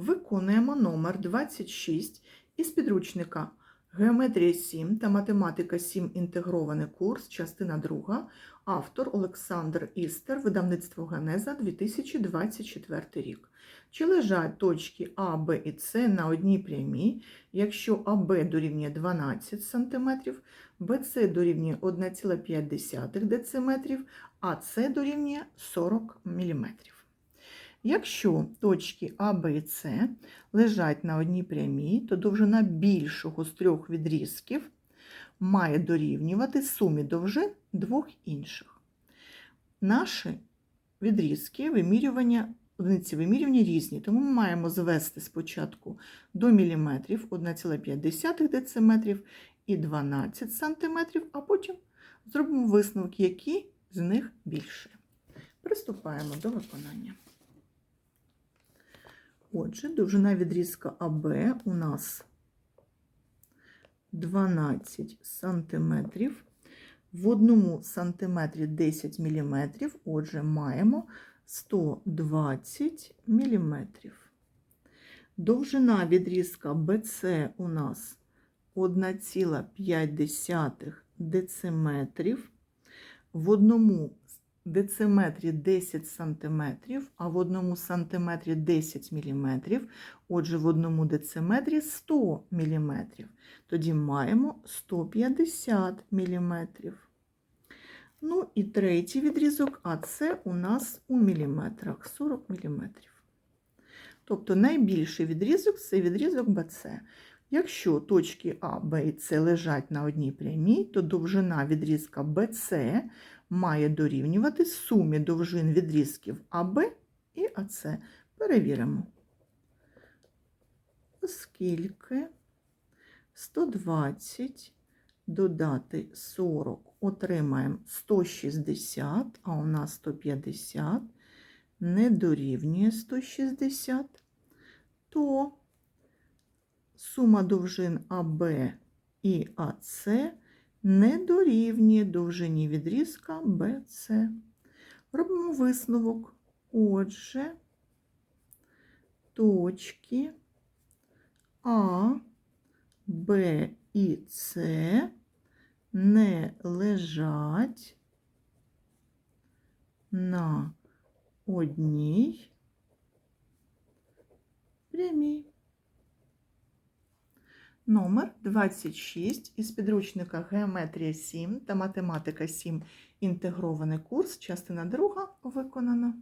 Виконуємо номер 26 із підручника Геометрія 7 та математика 7 інтегрований курс, частина 2, автор Олександр Істер, видавництво Генеза 2024 рік. Чи лежать точки А, Б і С на одній прямій, якщо АБ дорівнює 12 см, БЦ дорівнює 1,5 дециметрів, а С дорівнює 40 мм. Якщо точки А, Б С лежать на одній прямій, то довжина більшого з трьох відрізків має дорівнювати сумі довжин двох інших. Наші відрізки вимірювання, одиниці вимірювання різні, тому ми маємо звести спочатку до міліметрів 1,5 дециметрів і 12 сантиметрів, а потім зробимо висновки, які з них більше. Приступаємо до виконання. Отже, довжина відрізка АБ у нас 12 сантиметрів. В одному сантиметрі 10 міліметрів, отже, маємо 120 міліметрів. Довжина відрізка BC у нас 1,5 дециметрів. В одному дециметрі 10 сантиметрів, а в одному сантиметрі 10 міліметрів. Отже, в одному дециметрі 100 міліметрів. Тоді маємо 150 міліметрів. Ну і третій відрізок, а це у нас у міліметрах 40 міліметрів. Тобто найбільший відрізок це відрізок BC. Якщо точки А, Б і С лежать на одній прямій, то довжина відрізка BC має дорівнювати сумі довжин відрізків АБ і АС. Перевіримо. Оскільки 120 додати 40 отримаємо 160, а у нас 150 не дорівнює 160, то сума довжин АБ і АС не дорівнює довжині відрізка BC. Робимо висновок. Отже, точки А, Б і С не лежать на одній прямій. Номер 26 із підручника Геометрія 7 та математика 7 інтегрований курс, частина 2 виконана.